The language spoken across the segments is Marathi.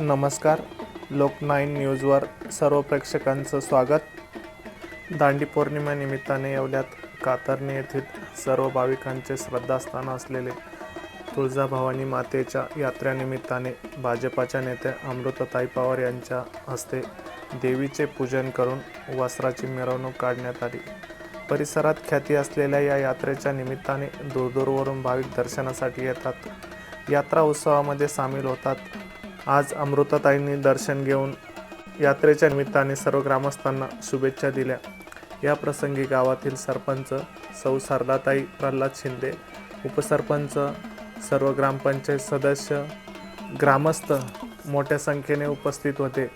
नमस्कार. लोक नाईन न्यूजवर सर्व प्रेक्षकांचं स्वागत. दांडी पौर्णिमेनिमित्ताने येवल्यात कातरणे येथील सर्व भाविकांचे श्रद्धास्थान असलेले तुळजाभवानी मातेच्या यात्रेनिमित्ताने भाजपाच्या नेत्या अमृतताई पवार यांच्या हस्ते देवीचे पूजन करून वस्त्राची मिरवणूक काढण्यात आली. परिसरात ख्याती असलेल्या या यात्रेच्या निमित्ताने दूरदूरवरून भाविक दर्शनासाठी येतात. यात्रा उत्सवामध्ये सामील होतात आज अमृताताईंनी दर्शन घेऊन यात्रेच्या निमित्ताने सर्व ग्रामस्थांना शुभेच्छा दिल्या. या प्रसंगी गावातील सरपंच सौ सरदाताई प्रल्हाद शिंदे उपसरपंच सर्व ग्रामपंचायत सदस्य ग्रामस्थ मोठ्या संख्येने उपस्थित होते.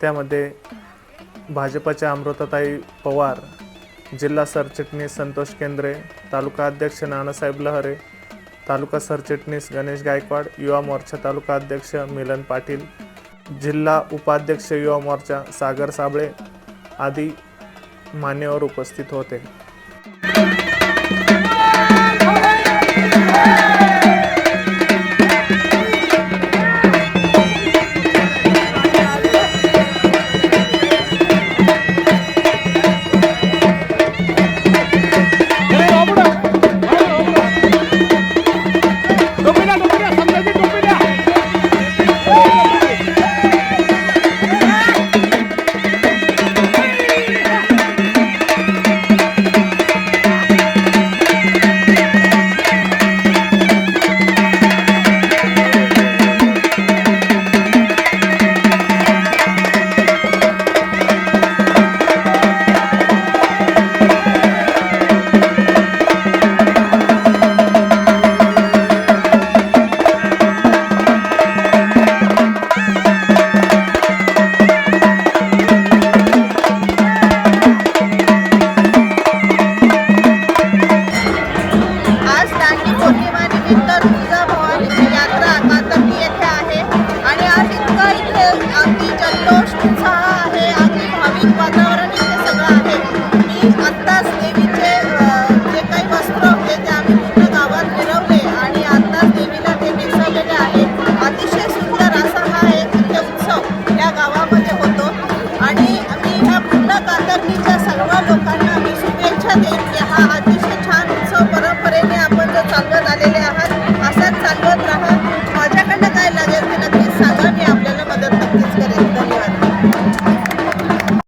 त्यामध्ये भाजपच्या अमृताताई पवार जिल्हा सरचिटणीस संतोष केंद्रे तालुका अध्यक्ष नानासाहेब लहरे तालुका सरचिटणीस गणेश गायकवाड युवा मोर्चा तालुका अध्यक्ष मिलन पाटील जिल्हा उपाध्यक्ष युवा मोर्चा सागर साबळे आदी मान्यवर उपस्थित होते. आपले भाविक वातावरण सगळं आहे. मी आत्ताच देवीचे जे काही वस्त्र होते ते आम्ही पूर्ण गावात फिरवले आणि आत्ताच देवीला ते नेसवलेले आहे. अतिशय सुंदर असा हा एक उत्सव या गावामध्ये होतो. आणि मी ह्या पूर्ण कातरणीच्या सर्व लोकांना मी शुभेच्छा देईन अतिशय छान उत्सव परंपरेने आपण जो आलेले आहात असाच चालवत राहा. माझ्याकडनं काय लागेल नक्कीच सांगा. मी आपल्याला